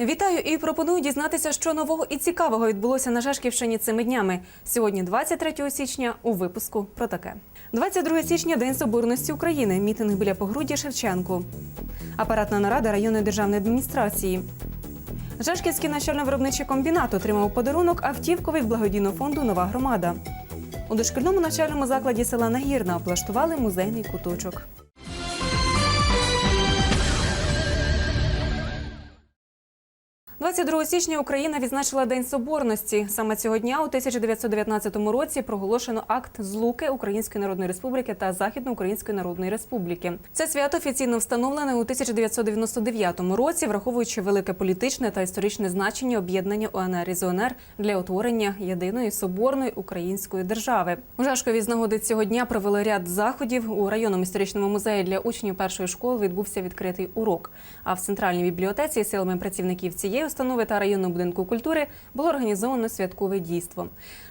Вітаю і пропоную дізнатися, що нового і цікавого відбулося на Жашківщині цими днями. Сьогодні, 23 січня, у випуску про таке. 22 січня День Соборності України. Мітинг біля погруддя Шевченку. Апаратна нарада районної державної адміністрації. Жашківський навчально-виробничий комбінат отримав подарунок автівку від благодійного фонду Нова громада. У дошкільному навчальному закладі села Нагірна облаштували музейний куточок. – 22 січня Україна відзначила День Соборності. Саме цього дня у 1919 році проголошено акт злуки Української Народної Республіки та Західноукраїнської Народної Республіки. Це свято офіційно встановлене у 1999 році, враховуючи велике політичне та історичне значення об'єднання УНР і ЗУНР для утворення єдиної соборної української держави. У Жашкові з нагоди цього дня провели ряд заходів. У районному історичному музеї для учнів першої школи відбувся відкритий урок. А в центральній бібліотеці силами працівників цієї установи та районного будинку культури було організовано святкове дійство.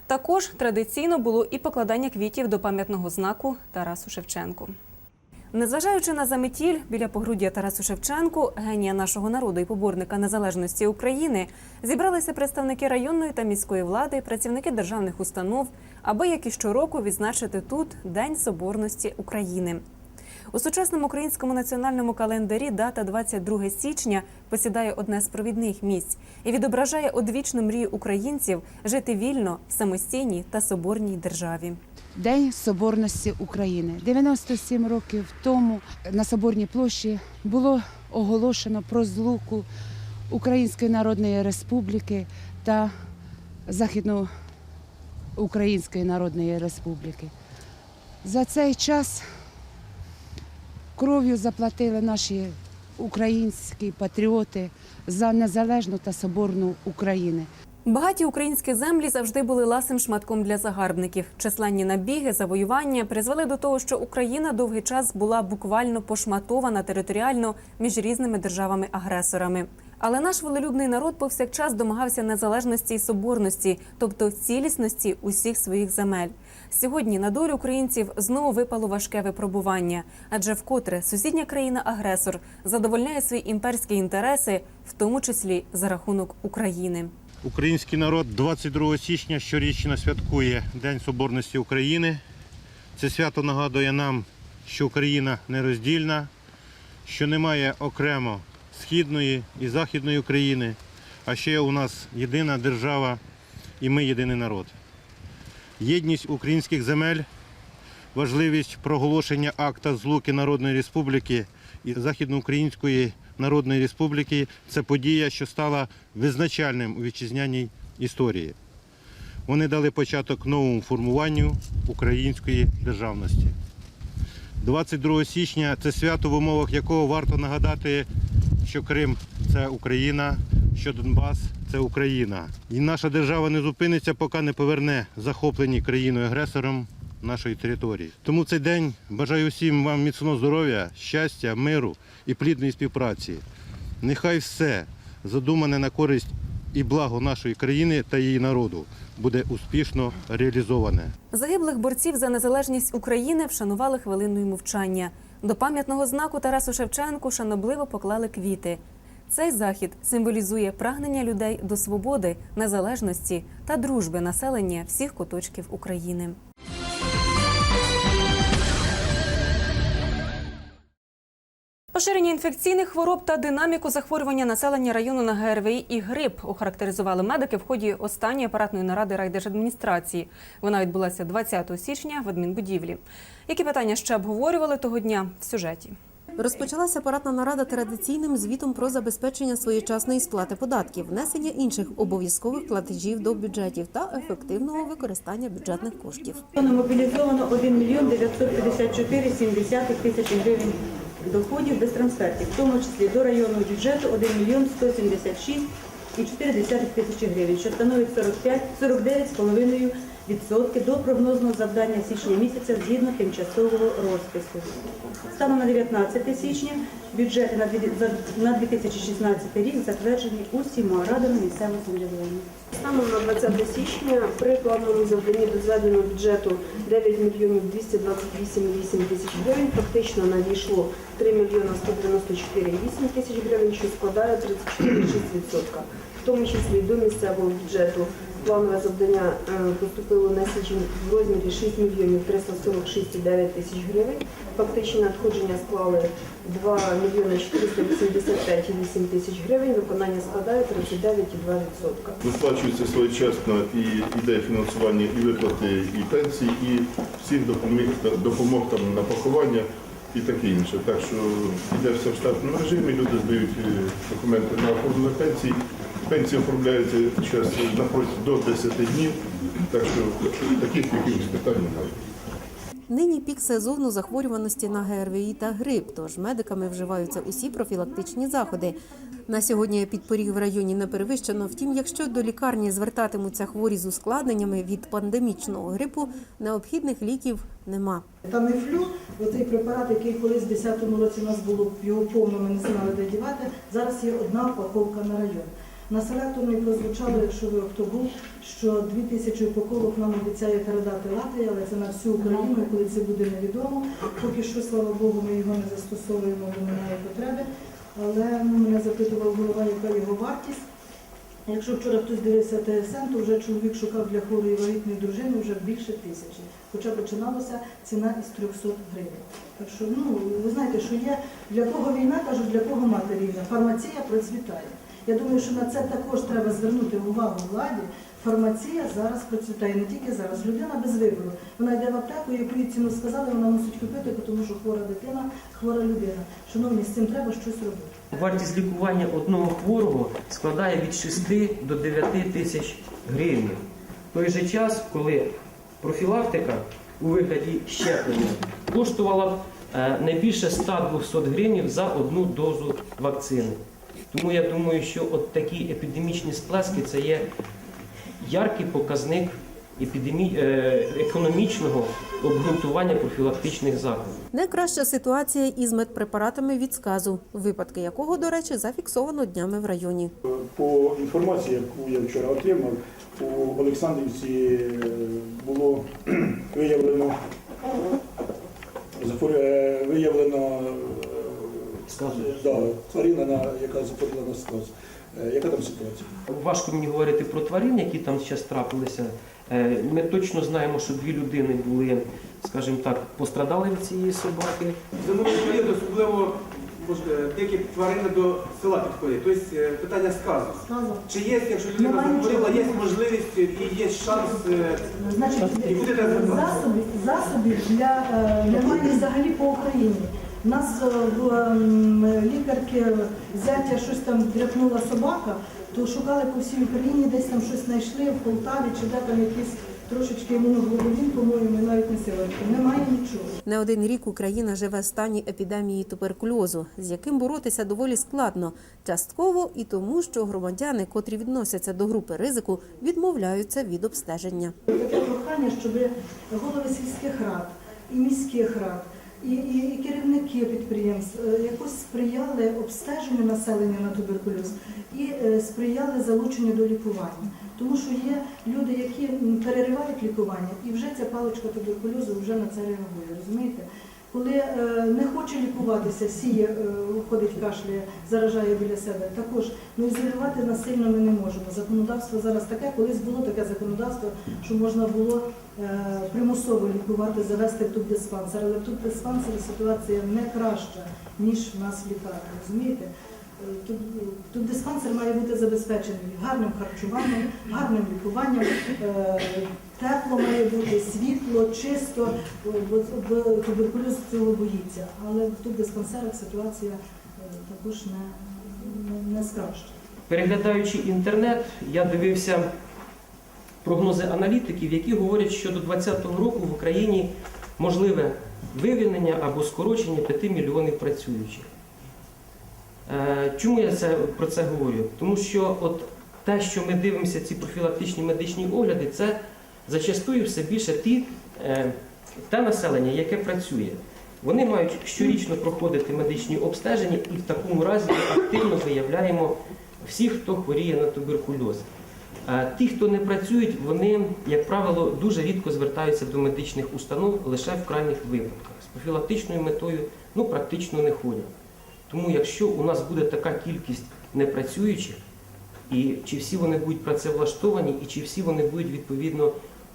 Також традиційно було і покладання квітів до пам'ятного знаку Тарасу Шевченку. Незважаючи на заметіль біля погруддя Тарасу Шевченку, генія нашого народу і поборника незалежності України, зібралися представники районної та міської влади, працівники державних установ, аби як і щороку відзначити тут День Соборності України. У сучасному українському національному календарі дата 22 січня посідає одне з провідних місць і відображає одвічну мрію українців жити вільно, в самостійній та соборній державі. День Соборності України. 97 років тому на Соборній площі було оголошено про злуку Української Народної Республіки та Західноукраїнської Народної Республіки. За цей час кров'ю заплатили наші українські патріоти за незалежну та соборну Україну. Багаті українські землі завжди були ласим шматком для загарбників. Численні набіги, завоювання призвели до того, що Україна довгий час була буквально пошматована територіально між різними державами-агресорами. Але наш волелюбний народ повсякчас домагався незалежності і соборності, тобто цілісності усіх своїх земель. Сьогодні на долю українців знову випало важке випробування, адже вкотре сусідня країна-агресор задовольняє свої імперські інтереси, в тому числі за рахунок України. Український народ 22 січня щорічно святкує День Соборності України. Це свято нагадує нам, що Україна нероздільна, що немає окремо східної і західної України, а ще у нас єдина держава і ми єдиний народ. Єдність українських земель, важливість проголошення акта злуки Народної Республіки і Західноукраїнської Народної Республіки це подія, що стала визначальним у вітчизняній історії. Вони дали початок новому формуванню української державності. 22 січня це свято, в умовах якого варто нагадати, що Крим це Україна, що Донбас це Україна. І наша держава не зупиниться, поки не поверне захоплені країною-агресором нашої території. Тому цей день бажаю всім вам міцного здоров'я, щастя, миру і плідної співпраці. Нехай все задумане на користь і благо нашої країни та її народу буде успішно реалізоване. Загиблих борців за незалежність України вшанували хвилиною мовчання. До пам'ятного знаку Тарасу Шевченку шанобливо поклали квіти. Цей захід символізує прагнення людей до свободи, незалежності та дружби населення всіх куточків України. Поширення інфекційних хвороб та динаміку захворювання населення району на ГРВІ і грип охарактеризували медики в ході останньої апаратної наради райдержадміністрації. Вона відбулася 20 січня в адмінбудівлі. Які питання ще обговорювали того дня в сюжеті? Розпочалася апаратна нарада традиційним звітом про забезпечення своєчасної сплати податків, внесення інших обов'язкових платежів до бюджетів та ефективного використання бюджетних коштів. Мобілізовано 1 мільйон 954 70 тисяч гривень доходів без трансфертів, в тому числі до районного бюджету 1 мільйон 176 і 4 тисячі гривень, що становить 45, 49,5 відсотки до прогнозного завдання січня місяця згідно тимчасового розпису. Станом на 19 січня бюджети на 2016 рік затверджені усіма радами місцевого самоврядування. Станом на 20 січня при плановому завданні до зведеного бюджету 9 мільйонів 228,8 тисяч гривень фактично надійшло 3 мільйона 194,8 тисяч гривень, що складає 34,6%. В тому числі до місцевого бюджету планове завдання е, поступило на січень в розмірі 6 мільйонів 346,9 тисяч гривень. Фактичні надходження склали 2 мільйони 485,8 тисяч гривень. Виконання складає 39,2%. Виплачується своєчасно і йде фінансування і виплати, і пенсії, і всіх допомог, допомог там на поховання і таке інше. Так що йде все в штатному режимі, люди здають е, документи на оформлення пенсії. Пенсії оформляються зараз до 10 днів, так що таких якихось питань немає. Нині пік сезону захворюваності на ГРВІ та грип, тож медиками вживаються усі профілактичні заходи. На сьогодні підпоріг в районі не перевищено. Втім, якщо до лікарні звертатимуться хворі з ускладненнями від пандемічного грипу, необхідних ліків нема. Тамифлю, оцей препарат, який колись в 10-му році у нас було його повно, ми не знали, де дівати. Зараз є одна упаковка на район. На селекторній прозвучало, якщо ви хто був, що 2000 упаковок нам обіцяє передати Латвія, але це на всю Україну, і коли це буде невідомо. Поки що, слава Богу, ми його не застосовуємо, бо немає потреби. Але ну, мене запитував голова, яка його вартість. Якщо вчора хтось дивився ТСН, то вже чоловік шукав для хворої вагітної дружини вже більше тисячі. Хоча починалася ціна із 300 гривень. Так що, ну, ви знаєте, що є для кого війна, кажуть, для кого мати рівня. Фармація процвітає. Я думаю, що на це також треба звернути увагу владі. Фармація зараз процвітає, не тільки зараз. Людина без вибору. Вона йде в аптеку, яку ціну сказали, вона мусить купити, тому що хвора дитина, хвора людина. Шановні, з цим треба щось робити. Вартість лікування одного хворого складає від 6 до 9 тисяч гривень. В той же час, коли профілактика у вигляді щеплення коштувала е, не більше 100-200 гривень за одну дозу вакцини. Тому я думаю, що от такі епідемічні сплески це є яркий показник епідемі... е, економічного обґрунтування профілактичних заходів. Найкраща ситуація із медпрепаратами від сказу, випадки якого, до речі, зафіксовано днями в районі. По інформації, яку я вчора отримав, у Олександрівці е, було виявлено е, виявлено Сказу. да, тварина, на- яка захворіла на сказ. Е, Яка там ситуація? Важко мені говорити про тварин, які там зараз трапилися. Е, Ми точно знаємо, що дві людини були, скажімо так, пострадали від цієї собаки. Зимовий період особливо може, деякі тварини до села підходять. Тобто е, питання сказу. Сказу. Чи є, якщо людина Немає захворіла, є можливість і є шанс е, Значить, І буде засобів, засобів для е, немає взагалі по Україні. У нас е, в ем, лікарки зятя щось там дряпнула собака, то шукали по всій Україні, десь там щось знайшли в Полтаві чи де там якісь трошечки імуноглобулін, по-моєму, навіть не силовики. Немає нічого. Не один рік Україна живе в стані епідемії туберкульозу, з яким боротися доволі складно, частково і тому, що громадяни, котрі відносяться до групи ризику, відмовляються від обстеження. Таке прохання, щоб голови сільських рад і міських рад, і, і, і керівники підприємств е, якось сприяли обстеженню населення на туберкульоз і е, сприяли залученню до лікування. Тому що є люди, які переривають лікування, і вже ця паличка туберкульозу вже на це реагує. Розумієте? Коли е, не хоче лікуватися, сіє, е, виходить, кашляє, заражає біля себе. Також ну ізолювати насильно ми не можемо. Законодавство зараз таке, колись було таке законодавство, що можна було примусово лікувати, завести в тубдиспансер. Але в тубдиспансері ситуація не краща, ніж в нас в лікарні. Розумієте? Е, Тут, тут диспансер має бути забезпечений гарним харчуванням, гарним лікуванням, е, тепло має бути, світло, чисто, бо, туберкульоз цього боїться. Але в тут диспансерах ситуація е, також не, не, не скраща. Переглядаючи інтернет, я дивився прогнози аналітиків, які говорять, що до 2020 року в Україні можливе вивільнення або скорочення 5 мільйонів працюючих. Е, Чому я це, про це говорю? Тому що от те, що ми дивимося, ці профілактичні медичні огляди, це зачастую все більше ті, е, те населення, яке працює. Вони мають щорічно проходити медичні обстеження і в такому разі ми активно виявляємо всіх, хто хворіє на туберкульоз. Ті, хто не працюють, вони, як правило, дуже рідко звертаються до медичних установ лише в крайніх випадках. З профілактичною метою ну, практично не ходять. Тому якщо у нас буде така кількість непрацюючих, і чи всі вони будуть працевлаштовані, і чи всі вони будуть відповідно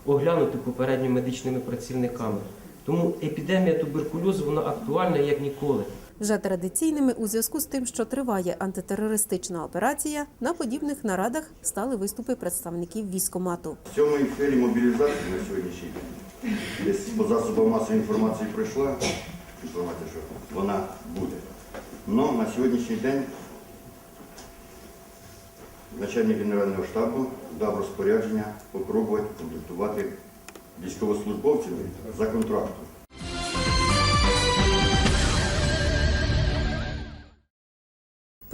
оглянуті попередньо медичними працівниками. Тому епідемія туберкульозу вона актуальна як ніколи. Вже традиційними у зв'язку з тим, що триває антитерористична операція, на подібних нарадах стали виступи представників військомату. В цьому сфері мобілізації на сьогоднішній день десь по засобам масової інформації пройшла інформація, що вона буде. Но на сьогоднішній день начальник Генерального штабу дав розпорядження попробувати комплектувати військовослужбовцями за контрактом.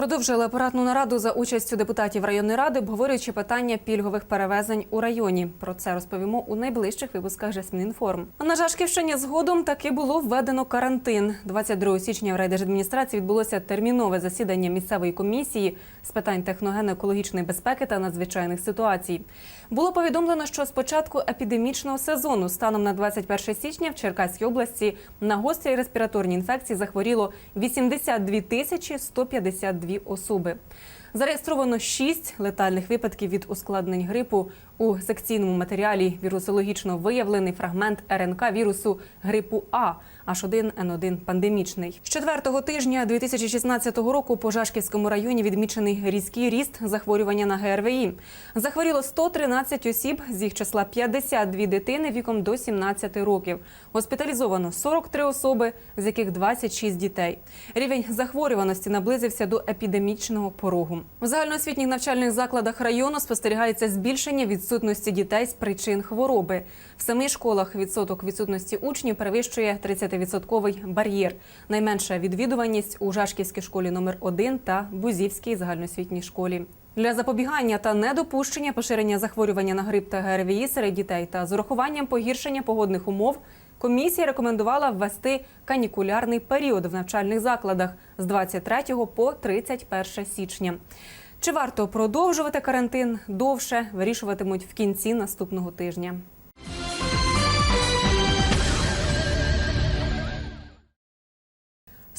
Продовжили апаратну нараду за участю депутатів районної ради, обговорюючи питання пільгових перевезень у районі. Про це розповімо у найближчих випусках Жасмінінформ. На Жашківщині згодом таки було введено карантин. 22 січня в райдержадміністрації відбулося термінове засідання місцевої комісії з питань техногенно-екологічної безпеки та надзвичайних ситуацій. Було повідомлено, що з початку епідемічного сезону станом на 21 січня в Черкаській області на гострі респіраторні інфекції захворіло 82 тисячі 152 особи. Зареєстровано 6 летальних випадків від ускладнень грипу. У секційному матеріалі вірусологічно виявлений фрагмент РНК вірусу грипу А H1N1 пандемічний. З четвертого тижня 2016 року по Жашківському районі відмічений різкий ріст захворювання на ГРВІ. Захворіло 113 осіб, з їх числа 52 дитини віком до 17 років. Госпіталізовано 43 особи, з яких 26 дітей. Рівень захворюваності наблизився до епідемічного порогу. В загальноосвітніх навчальних закладах району спостерігається збільшення відсутності дітей з причин хвороби. В семи школах відсоток відсутності учнів перевищує 30-відсотковий бар'єр. Найменша відвідуваність у Жашківській школі номер 1 та Бузівській загальноосвітній школі. Для запобігання та недопущення поширення захворювання на грип та ГРВІ серед дітей та з урахуванням погіршення погодних умов комісія рекомендувала ввести канікулярний період в навчальних закладах з 23 по 31 січня. Чи варто продовжувати карантин довше, вирішуватимуть в кінці наступного тижня.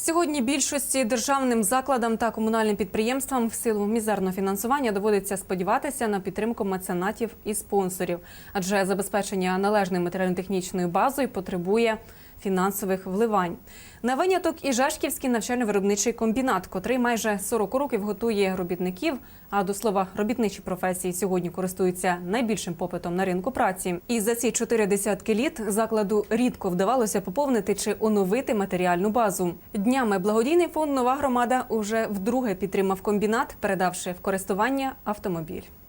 Сьогодні більшості державним закладам та комунальним підприємствам в силу мізерного фінансування доводиться сподіватися на підтримку меценатів і спонсорів, адже забезпечення належною матеріально-технічною базою потребує фінансових вливань. На виняток і Жашківський навчально-виробничий комбінат, котрий майже 40 років готує робітників. А до слова, робітничі професії сьогодні користуються найбільшим попитом на ринку праці. І за ці чотири десятки літ закладу рідко вдавалося поповнити чи оновити матеріальну базу. Днями благодійний фонд Нова громада уже вдруге підтримав комбінат, передавши в користування автомобіль.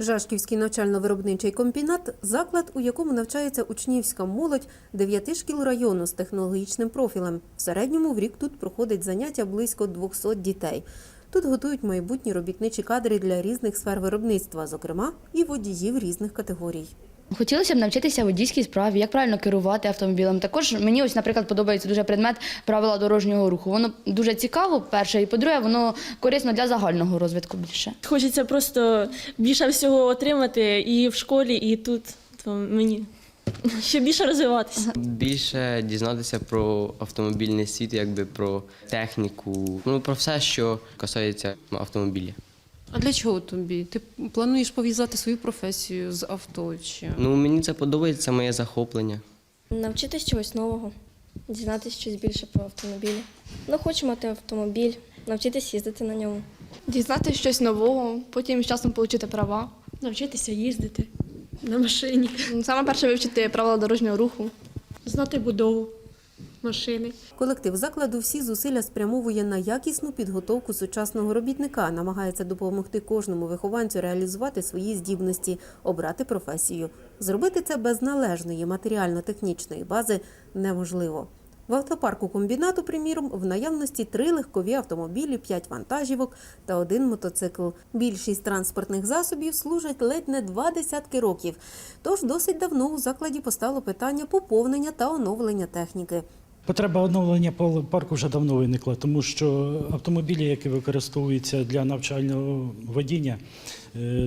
Жашківський навчально-виробничий комбінат – заклад, у якому навчається учнівська молодь дев'яти шкіл району з технологічним профілем. В середньому в рік тут проходить заняття близько 200 дітей. Тут готують майбутні робітничі кадри для різних сфер виробництва, зокрема і водіїв різних категорій. Хотілося б навчитися водійській справі, як правильно керувати автомобілем. Також мені ось, наприклад, подобається дуже предмет правила дорожнього руху. Воно дуже цікаво, перше, і по-друге, воно корисно для загального розвитку більше. Хочеться просто більше всього отримати і в школі, і тут. То мені ще більше розвиватися. Більше дізнатися про автомобільний світ, якби про техніку, ну про все, що касається автомобіля. А для чого тобі? Ти плануєш пов'язати свою професію з авто? Чи Ну мені це подобається, моє захоплення. Навчитись чогось нового, дізнатися щось більше про автомобілі. Ну, хочу мати автомобіль, навчитись їздити на ньому. Дізнатися щось нового, потім з часом отримати права, навчитися їздити на машині. Саме перше вивчити правила дорожнього руху, знати будову машини. Колектив закладу всі зусилля спрямовує на якісну підготовку сучасного робітника, намагається допомогти кожному вихованцю реалізувати свої здібності, обрати професію. Зробити це без належної матеріально-технічної бази неможливо. В автопарку комбінату, приміром, в наявності три легкові автомобілі, п'ять вантажівок та один мотоцикл. Більшість транспортних засобів служать ледь не два десятки років. Тож досить давно у закладі постало питання поповнення та оновлення техніки. Потреба оновлення парку вже давно виникла, тому що автомобілі, які використовуються для навчального водіння,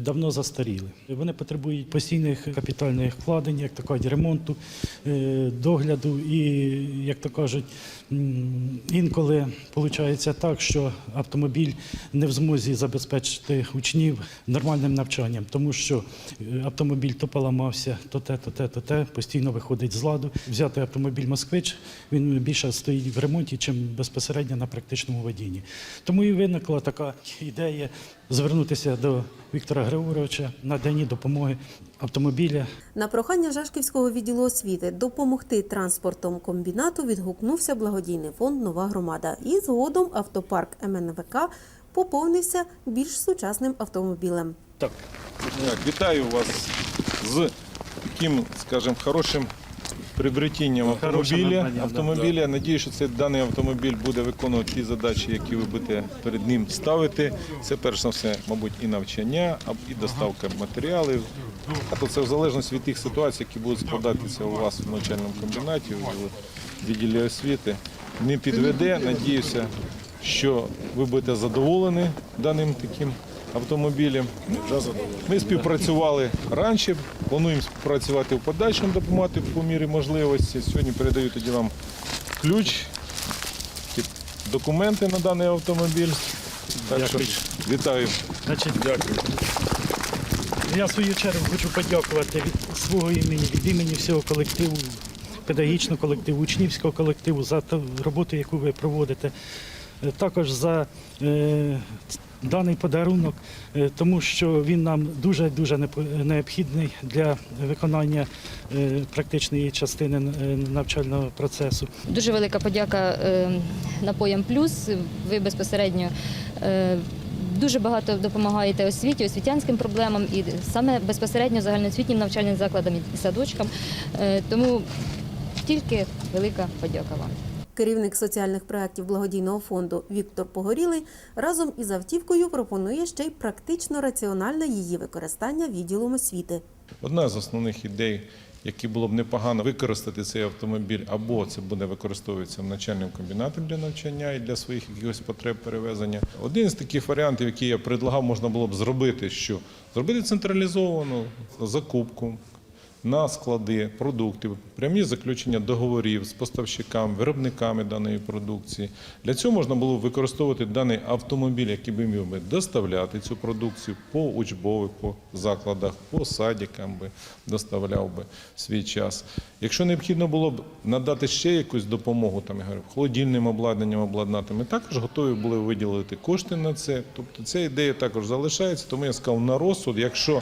давно застаріли. Вони потребують постійних капітальних вкладень, як то кажуть, ремонту, е, догляду і, як то кажуть, інколи виходить так, що автомобіль не в змозі забезпечити учнів нормальним навчанням, тому що е, автомобіль то поламався, то те, то те, то те, постійно виходить з ладу. Взяти автомобіль Москвич, він більше стоїть в ремонті, чим безпосередньо на практичному водінні. Тому і виникла така ідея звернутися до Віктора Григоровича на дані допомоги автомобіля. На прохання Жашківського відділу освіти допомогти транспортом комбінату відгукнувся благодійний фонд Нова громада. І згодом автопарк МНВК поповнився більш сучасним автомобілем. Так, вітаю вас з таким, скажімо, хорошим приобретінням автомобіля. автомобіля. Надію, що цей даний автомобіль буде виконувати ті задачі, які ви будете перед ним ставити. Це перш за все, мабуть, і навчання, і доставка матеріалів. А то це в залежності від тих ситуацій, які будуть складатися у вас в навчальному комбінаті, в відділі освіти. Не підведе. Надіюся, що ви будете задоволені даним таким автомобілем. Ми співпрацювали раніше, плануємо співпрацювати в подальшому, допомагати по мірі можливості. Сьогодні передаю тоді вам ключ, документи на даний автомобіль. Так що вітаю. Значить, Дякую. Я в свою чергу хочу подякувати від свого імені, від імені всього колективу, педагогічного колективу, учнівського колективу за ту роботу, яку ви проводите. Е, Також за е, даний подарунок, е, тому що він нам дуже дуже необхідний для виконання е, практичної частини е, навчального процесу. Дуже велика подяка напоям плюс. Ви безпосередньо дуже багато допомагаєте освіті, освітянським проблемам і саме безпосередньо загальноосвітнім навчальним закладам і садочкам. Тому тільки велика подяка вам. Керівник соціальних проєктів благодійного фонду Віктор Погорілий разом із автівкою пропонує ще й практично раціональне її використання відділом освіти. Одна з основних ідей, які було б непогано використати цей автомобіль, або це буде використовуватися навчальним комбінатом для навчання і для своїх якихось потреб перевезення. Один з таких варіантів, який я предлагав, можна було б зробити, що зробити централізовану закупку. На склади продуктів, прямі заключення договорів з поставщиками, виробниками даної продукції. Для цього можна було використовувати даний автомобіль, який би міг би доставляти цю продукцію по учбових по закладах, по садикам би доставляв би свій час. Якщо необхідно було б надати ще якусь допомогу, там я говорю, холодильним обладнанням обладнати, ми також готові були виділити кошти на це. Тобто ця ідея також залишається. Тому я сказав на розсуд, якщо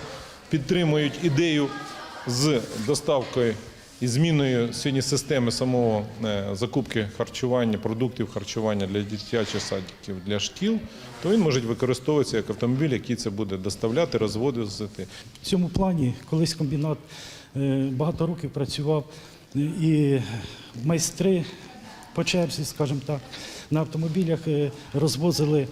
підтримують ідею з доставкою і зміною сьогодні системи самого е, закупки харчування, продуктів харчування для дитячих садиків, для шкіл, то він може використовуватися як автомобіль, який це буде доставляти, розводити. В цьому плані колись комбінат е, багато років працював е, і майстри по черзі, скажімо так, на автомобілях розвозили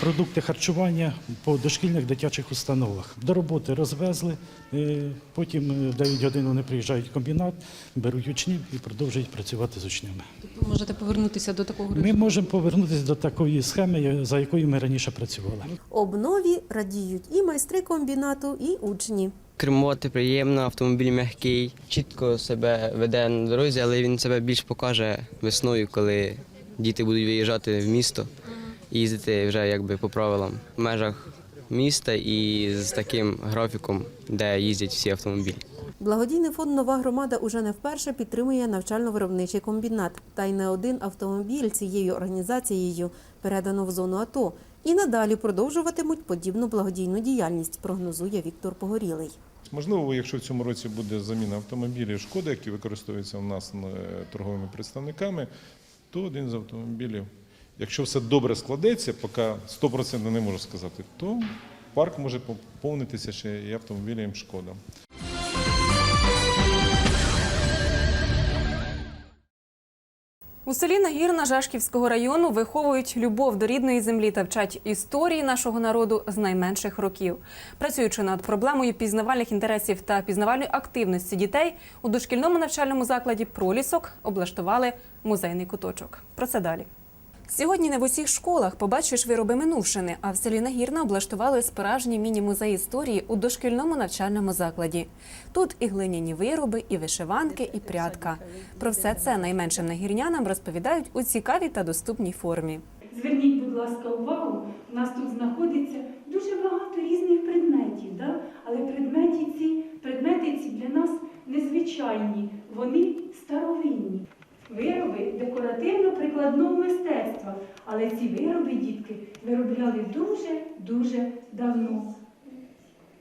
продукти харчування по дошкільних дитячих установах. До роботи розвезли, е, потім е, в 9 годин вони приїжджають в комбінат, беруть учнів і продовжують працювати з учнями. Ви можете повернутися до такого Ми можемо повернутися до такої схеми, за якою ми раніше працювали. Обнові радіють і майстри комбінату, і учні. Кермувати приємно, автомобіль м'який, чітко себе веде на дорозі, але він себе більш покаже весною, коли діти будуть виїжджати в місто їздити вже якби по правилам в межах міста і з таким графіком, де їздять всі автомобілі. Благодійний фонд Нова громада уже не вперше підтримує навчально-виробничий комбінат. Та й не один автомобіль цією організацією передано в зону АТО. І надалі продовжуватимуть подібну благодійну діяльність, прогнозує Віктор Погорілий. Можливо, якщо в цьому році буде заміна автомобілів шкоди, які використовуються у нас е, торговими представниками, то один з автомобілів, якщо все добре складеться, поки 100% не можу сказати, то парк може поповнитися ще і автомобілем шкода. У селі Нагірна Жашківського району виховують любов до рідної землі та вчать історії нашого народу з найменших років. Працюючи над проблемою пізнавальних інтересів та пізнавальної активності дітей, у дошкільному навчальному закладі Пролісок облаштували музейний куточок. Про це далі. Сьогодні не в усіх школах побачиш вироби минувшини, а в селі Нагірна облаштували справжній міні-музей історії у дошкільному навчальному закладі. Тут і глиняні вироби, і вишиванки, і прядка. Про все це найменшим нагірнянам розповідають у цікавій та доступній формі. Зверніть, будь ласка, увагу, у нас тут знаходиться дуже багато різних предметів, да? але предмети ці, предмети ці для нас незвичайні, вони старовинні. Вироби декоративно-прикладного мистецтва, але ці вироби, дітки, виробляли дуже-дуже давно.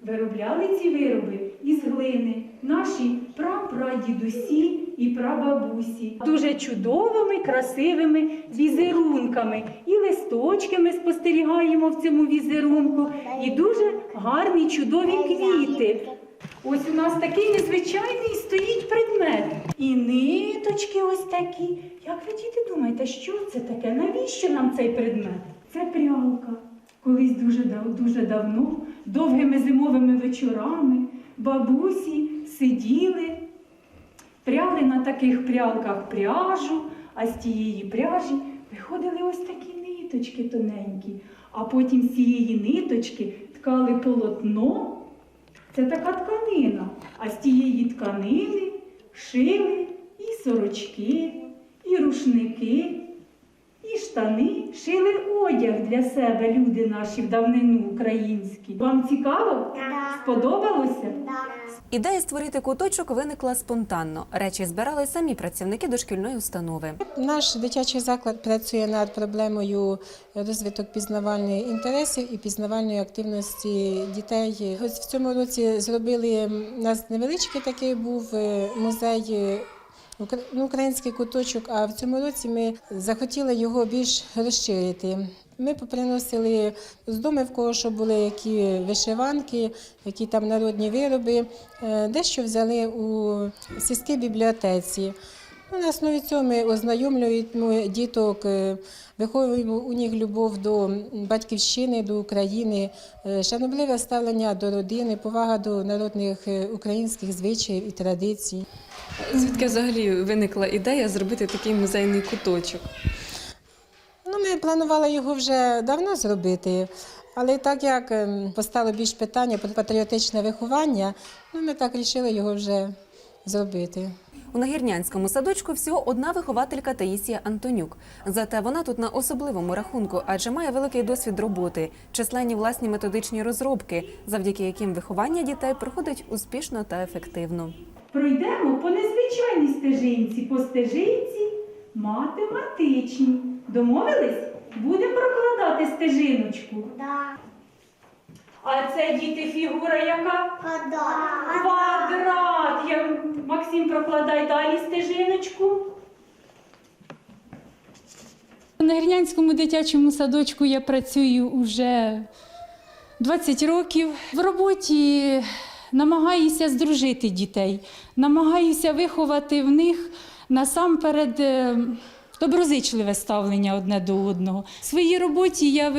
Виробляли ці вироби із глини наші прапрадідусі і прабабусі. Дуже чудовими, красивими візерунками. І листочки ми спостерігаємо в цьому візерунку, і дуже гарні, чудові квіти. Ось у нас такий незвичайний стоїть предмет. І ниточки ось такі. Як ви діти думаєте, що це таке? Навіщо нам цей предмет? Це прялка. Колись дуже, дуже давно, довгими зимовими вечорами, бабусі сиділи, пряли на таких прялках пряжу, а з тієї пряжі виходили ось такі ниточки тоненькі, а потім з цієї ниточки ткали полотно. Це така тканина. А з тієї тканини шили і сорочки, і рушники, штани, шили одяг для себе люди наші в давнину українські. Вам цікаво? Сподобалося? Ідея створити куточок виникла спонтанно. Речі збирали самі працівники дошкільної установи. Наш дитячий заклад працює над проблемою розвиток пізнавальних інтересів і пізнавальної активності дітей. Ось в цьому році зробили у нас невеличкий такий був е, музей. Ну, Український куточок, а в цьому році ми захотіли його більш розширити. Ми поприносили з дому, що були які вишиванки, які там народні вироби. Е, Дещо взяли у сільській бібліотеці. Ну, На основі цього ми ознайомлюємо діток, е, виховуємо у них любов до батьківщини, до України, е, шанобливе ставлення до родини, повага до народних е, українських звичаїв і традицій. Звідки взагалі виникла ідея зробити такий музейний куточок? Ну, ми планували його вже давно зробити, але так як ем, постало більш питання про патріотичне виховання, ну, ми так вирішили його вже зробити. У нагірнянському садочку всього одна вихователька Таїсія Антонюк. Зате вона тут на особливому рахунку, адже має великий досвід роботи, численні власні методичні розробки, завдяки яким виховання дітей проходить успішно та ефективно. Пройдемо по незвичайній стежинці, по стежинці математичній. Домовились? Будемо прокладати стежиночку. А це діти фігура яка? Квадрат. Квадрат. Максим, прокладай далі стежиночку. У Нагірнянському дитячому садочку я працюю вже 20 років. В роботі намагаюся здружити дітей, намагаюся виховати в них насамперед е, доброзичливе ставлення одне до одного. В своїй роботі я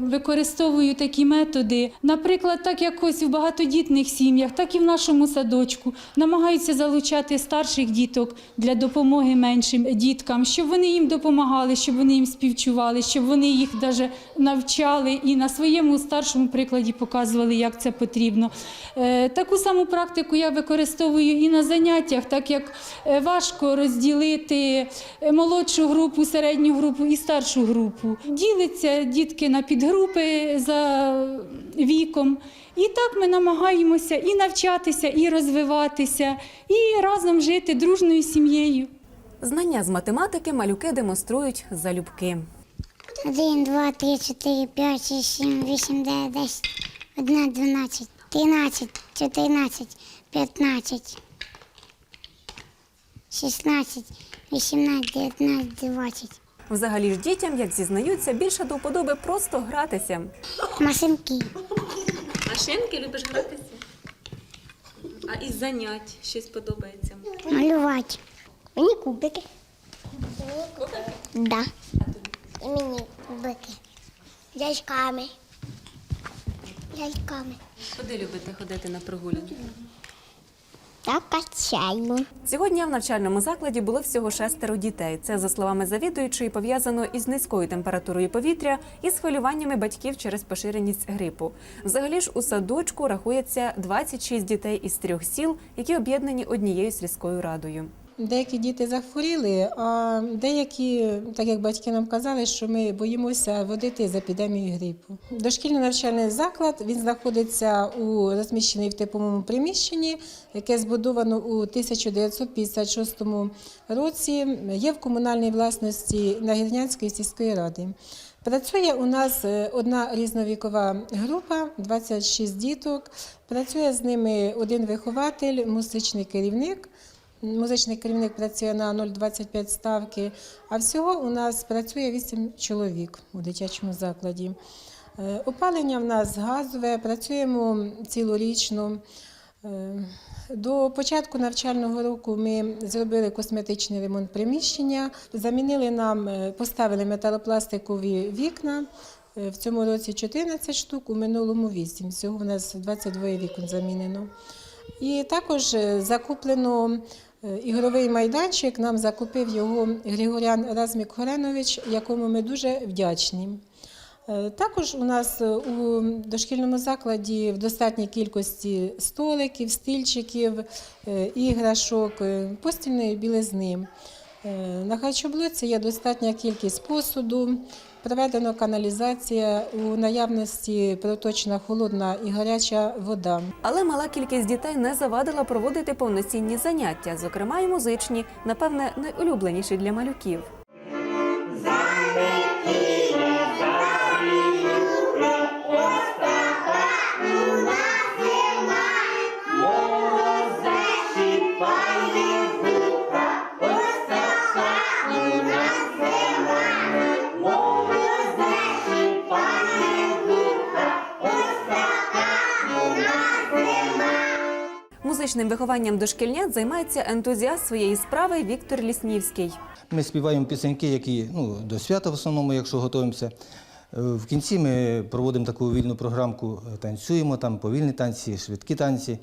використовую такі методи, наприклад, так як ось у багатодітних сім'ях, так і в нашому садочку. Намагаюся залучати старших діток для допомоги меншим діткам, щоб вони їм допомагали, щоб вони їм співчували, щоб вони їх даже навчали і на своєму старшому прикладі показували, як це потрібно. Е, Таку саму практику я використовую і на заняттях, так як е, важко розділити е, групу, середню групу і старшу групу. Діляться дітки на підгрупи за віком. І так ми намагаємося і навчатися, і розвиватися, і разом жити дружною сім'єю. Знання з математики малюки демонструють залюбки. Один, два, три, чотири, п'ять, шість, сім, вісім, дев'ять, десять, одна, дванадцять, тринадцять, чотирнадцять, п'ятнадцять, шістнадцять, вісімнадцять, дев'ятнадцять, двадцять. Взагалі ж дітям, як зізнаються, більше до вподоби просто гратися. Машинки. Машинки любиш гратися? А із занять щось подобається? Малювати. Мені кубики. Да. І мені бити. Ляльками. Ляльками. Куди любите ходити на прогулянки? Так качаємо. Сьогодні в навчальному закладі було всього шестеро дітей. Це, за словами завідуючої, пов'язано із низькою температурою повітря і з хвилюваннями батьків через поширеність грипу. Взагалі ж у садочку рахується 26 дітей із трьох сіл, які об'єднані однією сільською радою. Деякі діти захворіли, а деякі, так як батьки нам казали, що ми боїмося водити з епідемією грипу. Дошкільний навчальний заклад він знаходиться у розміщений в типовому приміщенні, яке збудовано у 1956 році. Є в комунальній власності Нагірнянської сільської ради. Працює у нас е, одна різновікова група, 26 діток. Працює з ними один вихователь, музичний керівник. Музичний керівник працює на 0,25 ставки, а всього у нас працює 8 чоловік у дитячому закладі. Е, Опалення в нас газове, працюємо цілорічно. Е, До початку навчального року ми зробили косметичний ремонт приміщення, замінили нам, е, поставили металопластикові вікна. В цьому році 14 штук, у минулому 8. Всього в нас 22 вікон замінено. І також закуплено ігровий майданчик. Нам закупив його Григорян Размік Хоренович, якому ми дуже вдячні. Е, Також у нас е, у дошкільному закладі в достатній кількості столиків, стільчиків, е, іграшок, е, постільної білизни. Е, На харчоблоці є достатня кількість посуду, проведена каналізація, у наявності проточна холодна і гаряча вода. Але мала кількість дітей не завадила проводити повноцінні заняття, зокрема й музичні, напевне, найулюбленіші для малюків. Музичним вихованням дошкільнят займається ентузіаст своєї справи Віктор Ліснівський. Ми співаємо пісеньки, які ну, до свята в основному, якщо готуємося. Е, В кінці ми проводимо таку вільну програмку, е, танцюємо, там повільні танці, швидкі танці.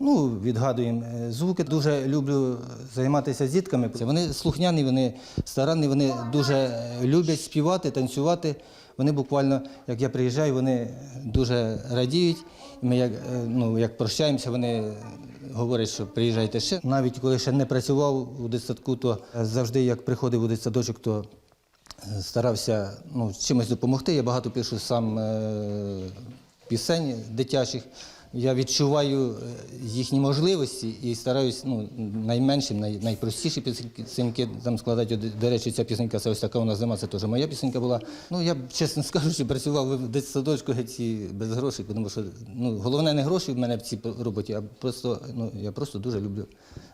Ну, відгадуємо е, звуки. Дуже люблю займатися з дітками. Вони слухняні, вони старанні, вони дуже люблять співати, танцювати. Вони буквально, як я приїжджаю, вони дуже радіють. Ми як, ну, як прощаємося, вони говорять, що приїжджайте ще. Навіть коли ще не працював у дитсадку, то завжди, як приходив у дитсадочок, то е, старався ну, чимось допомогти. Я багато пишу сам е, пісень дитячих. Я відчуваю е, їхні можливості і стараюсь ну, найменшим, най, найпростіші пісеньки там складати. До речі, ця пісенька це ось така у нас зима, це теж моя пісенька була. Ну я чесно скажу, що працював в дитсадочку геть без грошей, тому що ну, головне не гроші в мене в цій роботі, а просто ну, я просто дуже люблю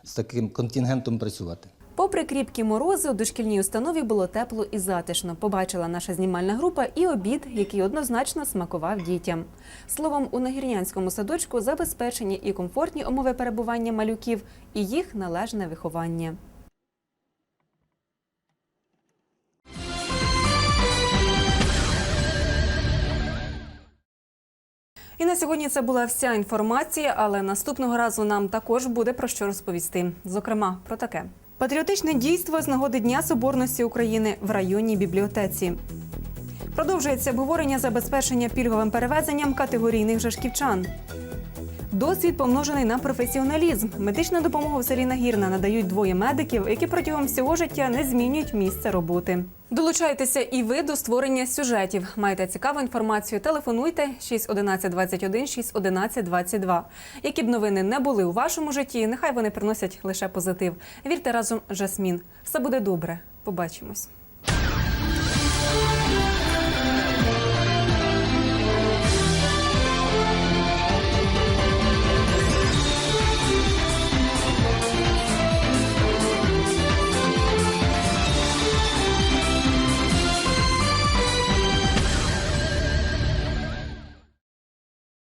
з таким контингентом працювати. Попри кріпкі морози, у дошкільній установі було тепло і затишно. Побачила наша знімальна група і обід, який однозначно смакував дітям. Словом, у нагірнянському садочку забезпечені і комфортні умови перебування малюків, і їх належне виховання. І на сьогодні це була вся інформація, але наступного разу нам також буде про що розповісти. Зокрема, про таке патріотичне дійство з нагоди Дня Соборності України в районній бібліотеці. Продовжується обговорення забезпечення пільговим перевезенням категорійних жашківчан. Досвід помножений на професіоналізм. Медичну допомогу в селі Нагірна надають двоє медиків, які протягом всього життя не змінюють місце роботи. Долучайтеся і ви до створення сюжетів. Маєте цікаву інформацію? Телефонуйте 611 21 611 22. Які б новини не були у вашому житті, нехай вони приносять лише позитив. Вірте разом, Жасмін. Все буде добре. Побачимось.